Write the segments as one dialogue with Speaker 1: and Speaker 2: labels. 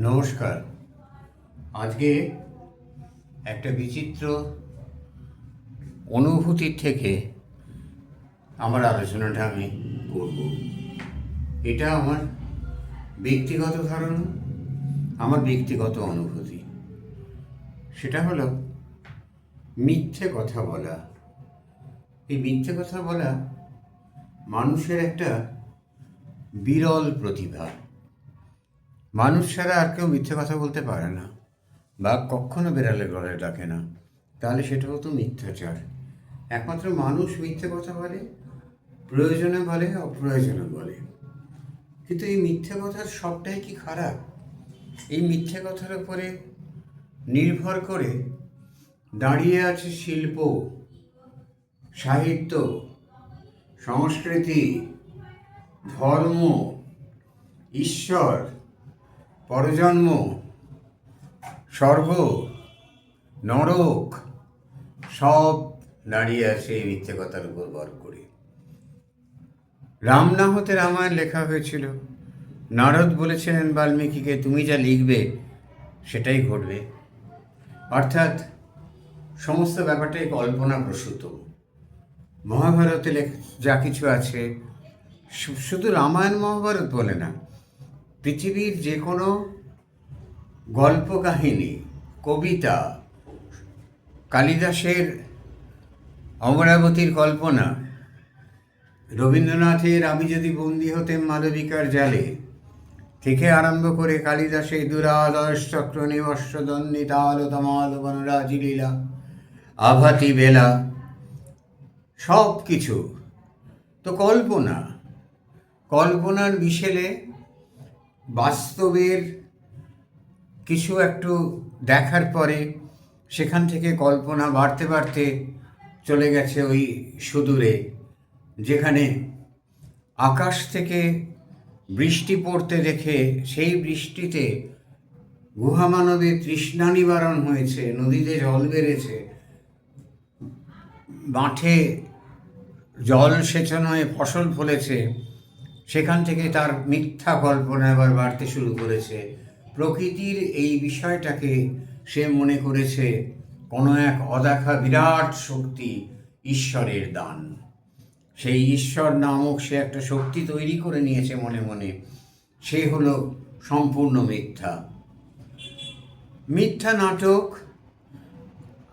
Speaker 1: নমস্কার। আজকে একটা বিচিত্র অনুভূতির থেকে আমার আলোচনাটা আমি করব। এটা আমার ব্যক্তিগত ধারণা, আমার ব্যক্তিগত অনুভূতি। সেটা হলো, মিথ্যে কথা বলা। এই মিথ্যে কথা বলা মানুষের একটা বিরল প্রতিভা। মানুষ ছাড়া আর কেউ মিথ্যে কথা বলতে পারে না বা কখনো বেড়ালের গলায় ডাকে না। তাহলে সেটা হতো মিথ্যাচার। একমাত্র মানুষ মিথ্যে কথা বলে, প্রয়োজনে বলে, অপ্রয়োজনে বলে। কিন্তু এই মিথ্যে কথার সবটাই কি খারাপ? এই মিথ্যে কথার উপরে নির্ভর করে দাঁড়িয়ে আছে শিল্প, সাহিত্য, সংস্কৃতি, ধর্ম, ঈশ্বর পরজন্ম, স্বর্গ, নরক, সব দাঁড়িয়ে আছে এই মিথ্যে কথার উপর ভর করে। রাম না হতে রামায়ণ লেখা হয়েছিল, নারদ বলেছিলেন, বাল্মীকিকে তুমি যা লিখবে, সেটাই ঘটবে। অর্থাৎ সমস্ত ব্যাপারটাই কল্পনা প্রসূত মহাভারতে লেখ যা কিছু আছে শুধু রামায়ণ মহাভারত বলে না পৃথিবীর যে কোনো গল্প কাহিনী কবিতা, কালিদাসের অমরাবতীর কল্পনা, রবীন্দ্রনাথের আমি যদি বন্দী হতেম মালবিকার জালে, থেকে আরম্ভ করে কালিদাসের দুরাদর্শ চক্র নিবর্ষ দণ্ডিতাল তমাল বনরাজি লীলা, আভাতি বেলা সব কিছু তো কল্পনা, কল্পনার মিশেলে বাস্তবের কিছু একটু দেখার পরে সেখান থেকে কল্পনা বাড়তে বাড়তে চলে গেছে ওই সুদূরে, যেখানে আকাশ থেকে বৃষ্টি পড়তে দেখে সেই বৃষ্টিতে গুহামানবের তৃষ্ণা নিবারণ হয়েছে, নদীতে জল বেড়েছে, মাঠে জল সেচন হয়ে ফসল ফলেছে। সেখান থেকে তার মিথ্যা কল্পনা এবার বাড়তে শুরু করেছে। প্রকৃতির এই বিষয়টাকে সে মনে করেছে কোনো এক অদেখা বিরাট শক্তি ঈশ্বরের দান। সেই ঈশ্বর নামক সে একটা শক্তি তৈরি করে নিয়েছে মনে মনে। সে হলো সম্পূর্ণ মিথ্যা। মিথ্যা নাটক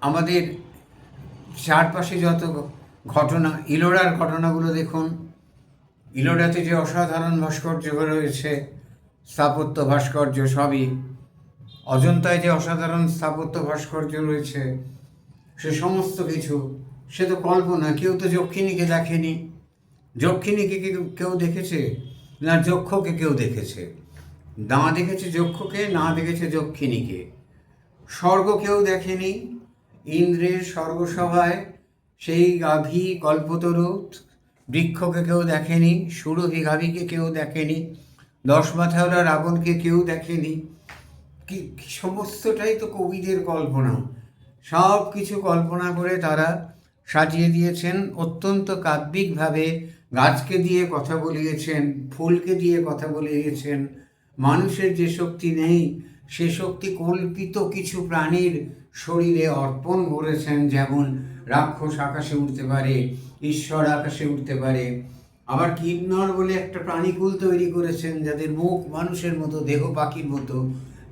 Speaker 1: আমাদের চারপাশে যত ঘটনা, ইলোরার ঘটনাগুলো দেখুন ইলোরাতে যে অসাধারণ ভাস্কর্য রয়েছে স্থাপত্য ভাস্কর্য সবই, অজন্তায় যে অসাধারণ স্থাপত্য ভাস্কর্য রয়েছে, সে সমস্ত কিছু, সে তো কল্পনা, কেউ তো যক্ষিণীকে দেখেনি। যক্ষিণীকে কেউ- দেখেছে? না, যক্ষকে কেউ দেখেছে। না দেখেছে যক্ষকে, না দেখেছে যক্ষিণীকে। স্বর্গ কেউ দেখেনি, ইন্দ্রের স্বর্গসভায় সেই গাভী কল্পতরু বৃক্ষকে কেউ দেখেনি, সুরভি গাভীকে কেউ দেখেনি দশ মাথাওয়ালা রাবণকে কেউ দেখেনি। কি সমস্তটাই তো কবিদের কল্পনা। সব কিছু কল্পনা করে তারা সাজিয়ে দিয়েছেন, অত্যন্ত কাব্যিকভাবে গাছকে দিয়ে কথা বলিয়েছেন, ফুলকে দিয়ে কথা বলিয়েছেন। মানুষের যে শক্তি নেই সে শক্তি কল্পিত কিছু প্রাণীর শরীরে অর্পণ করেছেন যেমন রাক্ষস আকাশে উঠতে পারে, ঈশ্বর আকাশে উঠতে পারে। আবার কিন্নর বলে একটা প্রাণীকুল তৈরি করেছেন যাদের মুখ মানুষের মতো, দেহ পাখির মতো।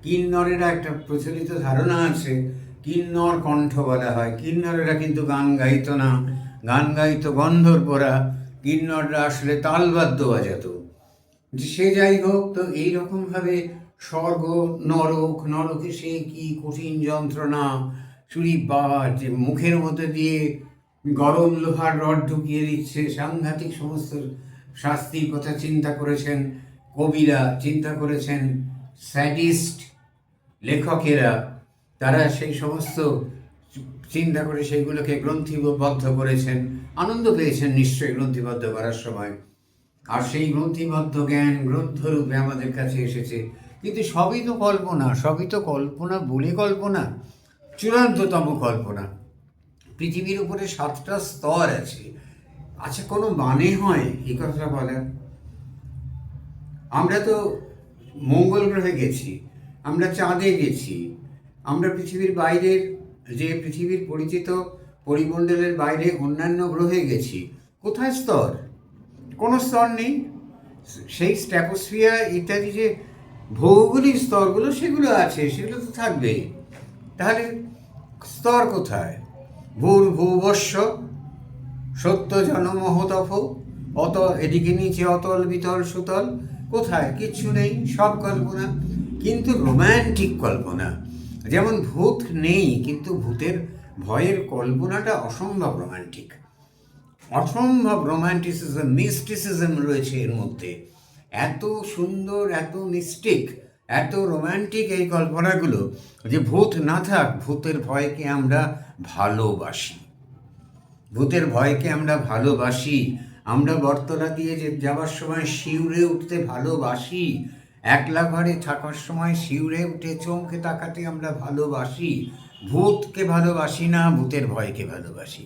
Speaker 1: কিন্নরেরা একটা প্রচলিত ধারণা আছে, কিন্নর কণ্ঠ বলা হয়। কিন্নরেরা কিন্তু গান গাইত না, গান গাইতো গন্ধর্বরা কিন্নররা আসলে তালবাদ্য বাজাতো। সে যাই হোক, তো এইরকমভাবে স্বর্গ, নরক, নরকে সে কি কঠিন যন্ত্রণা? চুরি বাবা যে মুখের মধ্যে দিয়ে গরম লোহার রড ঢুকিয়ে দিচ্ছে, সাংঘাতিক সমস্ত শাস্তির কথা চিন্তা করেছেন কবিরা, চিন্তা করেছেন স্যাডিস্ট লেখকেরা। তারা সেই সমস্ত চিন্তা করে সেইগুলোকে গ্রন্থিবদ্ধ করেছেন। আনন্দ পেয়েছেন নিশ্চয়ই গ্রন্থিবদ্ধ করার সময়। আর সেই গ্রন্থিবদ্ধ জ্ঞান গ্রন্থরূপে আমাদের কাছে এসেছে। কিন্তু সবই তো কল্পনা, সবই তো কল্পনা বলে কল্পনা, চূড়ান্ততম কল্পনা। পৃথিবীর উপরে সাতটা স্তর আছে। আচ্ছা কোনো মানে হয় এই কথাটা বলার? আমরা তো মঙ্গল গ্রহে গেছি, আমরা চাঁদে গেছি, আমরা পৃথিবীর বাইরের যে পৃথিবীর পরিচিত পরিমণ্ডলের বাইরে অন্যান্য গ্রহে গেছি, কোথায় স্তর? কোনো স্তর নেই? সেই স্ট্যাপোস্ফিয়ার ইত্যাদি যে ভৌগোলিক স্তরগুলো সেগুলো আছে, সেগুলো তো থাকবেই তাহলে স্তর কোথায়? ভূর ভূবস্ব সত্য জনমহতফ অত এদিকে নিচে অতল, বিতল, সুতল, কোথায়? কিচ্ছু নেই, সব কল্পনা। কিন্তু রোম্যান্টিক কল্পনা। যেমন ভূত নেই, কিন্তু ভূতের ভয়ের কল্পনাটা অসম্ভব রোম্যান্টিক। অসম্ভব রোম্যান্টিসিজম, মিস্টিসিজম রয়েছে এর মধ্যে। এত সুন্দর, এত মিস্টিক এত রোম্যান্টিক এই কল্পনাগুলো যে ভূত না থাক, ভূতের ভয়কে আমরা ভালোবাসি। ভূতের ভয়কে আমরা ভালোবাসি। আমরা বর্তলা দিয়ে যে যাওয়ার সময় শিউরে উঠতে ভালোবাসি। একলা ঘরে থাকার সময় শিউরে উঠে চমকে তাকাতে আমরা ভালোবাসি। ভূতকে ভালোবাসি না, ভূতের ভয়কে ভালোবাসি।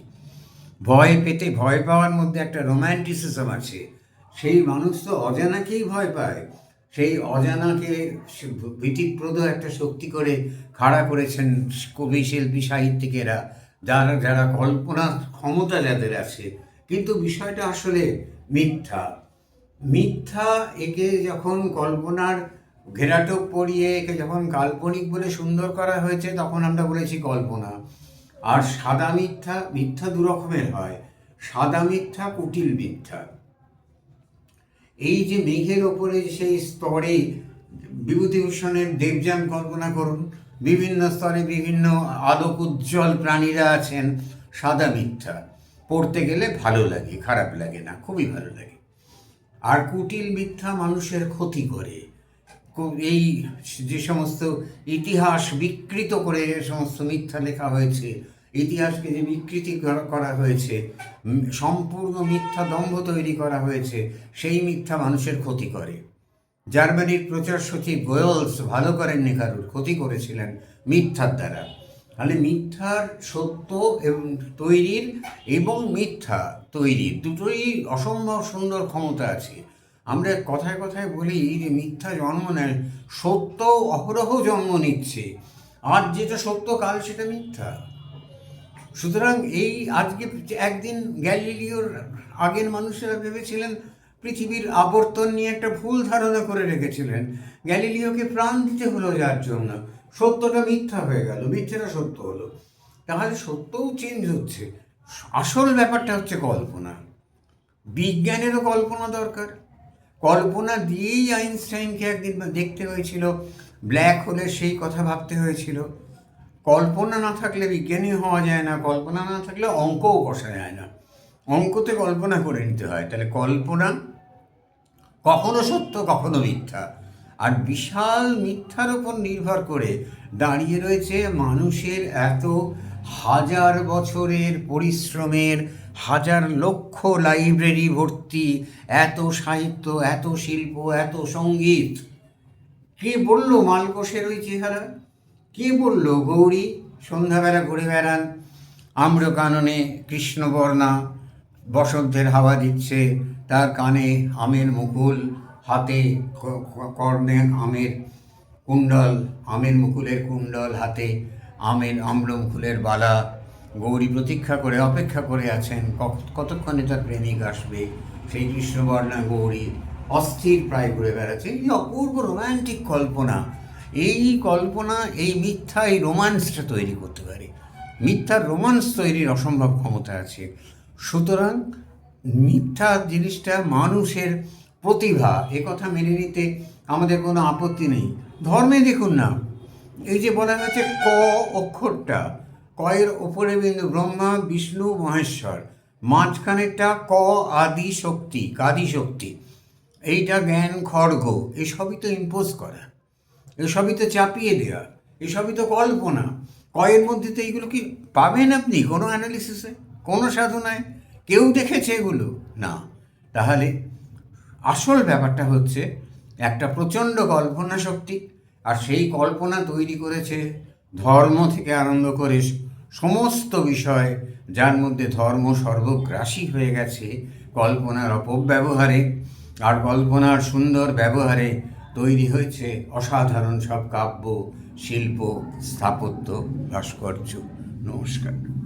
Speaker 1: ভয় পেতে ভয় পাওয়ার মধ্যে একটা রোম্যান্টিসিজম আছে। সেই মানুষ তো অজানাকেই ভয় পায়। সেই অজানাকে ভীতিপ্রদ একটা শক্তি করে খাড়া করেছেন কবি, শিল্পী, সাহিত্যিকেরা, যারা যারা কল্পনা ক্ষমতা যাদের আছে। কিন্তু বিষয়টা আসলে মিথ্যা। মিথ্যা একে যখন কল্পনার ঘেরাটোপ পরিয়ে একে যখন কাল্পনিক বলে সুন্দর করা হয়েছে, তখন আমরা বলেছি কল্পনা। আর সাদা মিথ্যা মিথ্যা দু রকমের হয়। সাদা মিথ্যা, কুটিল মিথ্যা। এই যে মেঘের ওপরে সেই স্তরে বিভূতিভূষণের দেবযান কল্পনা করুন, বিভিন্ন স্তরে বিভিন্ন আলোক উজ্জ্বল প্রাণীরা আছেন, সাদা মিথ্যা। পড়তে গেলে ভালো লাগে, খারাপ লাগে না, খুবই ভালো লাগে। আর কুটিল মিথ্যা মানুষের ক্ষতি করে। এই যে সমস্ত ইতিহাস বিকৃত করে সমস্ত মিথ্যা লেখা হয়েছে ইতিহাসকে যে বিকৃতি করা- হয়েছে সম্পূর্ণ মিথ্যা দম্ভ তৈরি করা হয়েছে, সেই মিথ্যা মানুষের ক্ষতি করে। জার্মানির প্রচার সচিব গোয়েলস ভালো করেননি কারুর, ক্ষতি করেছিলেন মিথ্যার দ্বারা। তাহলে মিথ্যার সত্য এবং তৈরির এবং মিথ্যা তৈরির দুটোই অসম্ভব সুন্দর ক্ষমতা আছে। আমরা কথায় কথায় বলি যে মিথ্যা জন্ম নেয়, সত্য অহরহ জন্ম নিচ্ছে। আর যেটা সত্য কাল সেটা মিথ্যা। সুতরাং এই আজকে একদিন গ্যালিলিওর আগের মানুষেরা ভেবেছিলেন পৃথিবীর আবর্তন নিয়ে একটা ভুল ধারণা করে রেখেছিলেন। গ্যালিলিওকে প্রাণ দিতে হলো যার জন্য। সত্যটা মিথ্যা হয়ে গেল, মিথ্যেটা সত্য হলো। তাহলে সত্যও চেঞ্জ হচ্ছে। আসল ব্যাপারটা হচ্ছে কল্পনা। বিজ্ঞানেরও কল্পনা দরকার। কল্পনা দিয়েই আইনস্টাইনকে একদিন দেখতে হয়েছিল, ব্ল্যাক হোলের সেই কথা ভাবতে হয়েছিল। কল্পনা না থাকলে বিজ্ঞানী হওয়া যায় না, কল্পনা না থাকলে অঙ্কও কষা যায় না। অঙ্কতে কল্পনা করে নিতে হয়। তাহলে কল্পনা কখনো সত্য, কখনো মিথ্যা। আর বিশাল মিথ্যার উপর নির্ভর করে দাঁড়িয়ে রয়েছে মানুষের এত হাজার বছরের পরিশ্রমের, হাজার লক্ষ লাইব্রেরি ভর্তি, এত সাহিত্য, এত শিল্প, এত সংগীত। কে বলল মালকোষের ওই চেহারা? কে বলল গৌরী? সন্ধ্যাবেলা ঘুরে বেড়ান। আম্রকাননে কৃষ্ণবর্ণা বসন্তের হাওয়া দিচ্ছে। তার কানে আমের মুকুল, হাতে কর্ণে আমের কুণ্ডল, আমের মুকুলের কুণ্ডল, হাতে আমের আম্রমুকুলের বালা। গৌরী প্রতীক্ষা করে, অপেক্ষা করে আছেন। কতক্ষণে তার প্রেমিক আসবে? সেই কৃষ্ণবর্ণা গৌরী অস্থির প্রায় ঘুরে বেড়াচ্ছে। এই অপূর্ব রোম্যান্টিক কল্পনা। এই কল্পনা, এই মিথ্যা, এই রোমান্সটা তৈরি করতে পারে। মিথ্যার রোমান্স তৈরির অসম্ভব ক্ষমতা আছে। সুতরাং মিথ্যা জিনিসটা মানুষের প্রতিভা কথা মেনে নিতে আমাদের কোনো আপত্তি নেই। ধর্মে দেখুন না, এই যে বলা হয়েছে ক অক্ষরটা, কয়ের ওপরে বিন্দু ব্রহ্মা, বিষ্ণু, মহেশ্বর, মাঝখানেরটা ক আদি শক্তি, কাদি শক্তি। এইটা জ্ঞান, খড়গ, এসবই তো ইম্পোজ করা। এসবই তো চাপিয়ে দেওয়া এসবই তো কল্পনা। কয়ের মধ্যে তো এইগুলো কি পাবেন আপনি কোনো অ্যানালিসিসে কোনো সাধনায়? কেউ দেখেছে এগুলো? না। তাহলে আসল ব্যাপারটা হচ্ছে একটা প্রচণ্ড কল্পনা শক্তি, আর সেই কল্পনা তৈরি করেছে ধর্ম থেকে আরম্ভ করে সমস্ত বিষয়, যার মধ্যে ধর্ম সর্বগ্রাসী হয়ে গেছে কল্পনার অপব্যবহারে, আর কল্পনার সুন্দর ব্যবহারে তৈরি হয়েছে অসাধারণ সব কাব্য শিল্প স্থাপত্য ভাস্কর্য। নমস্কার।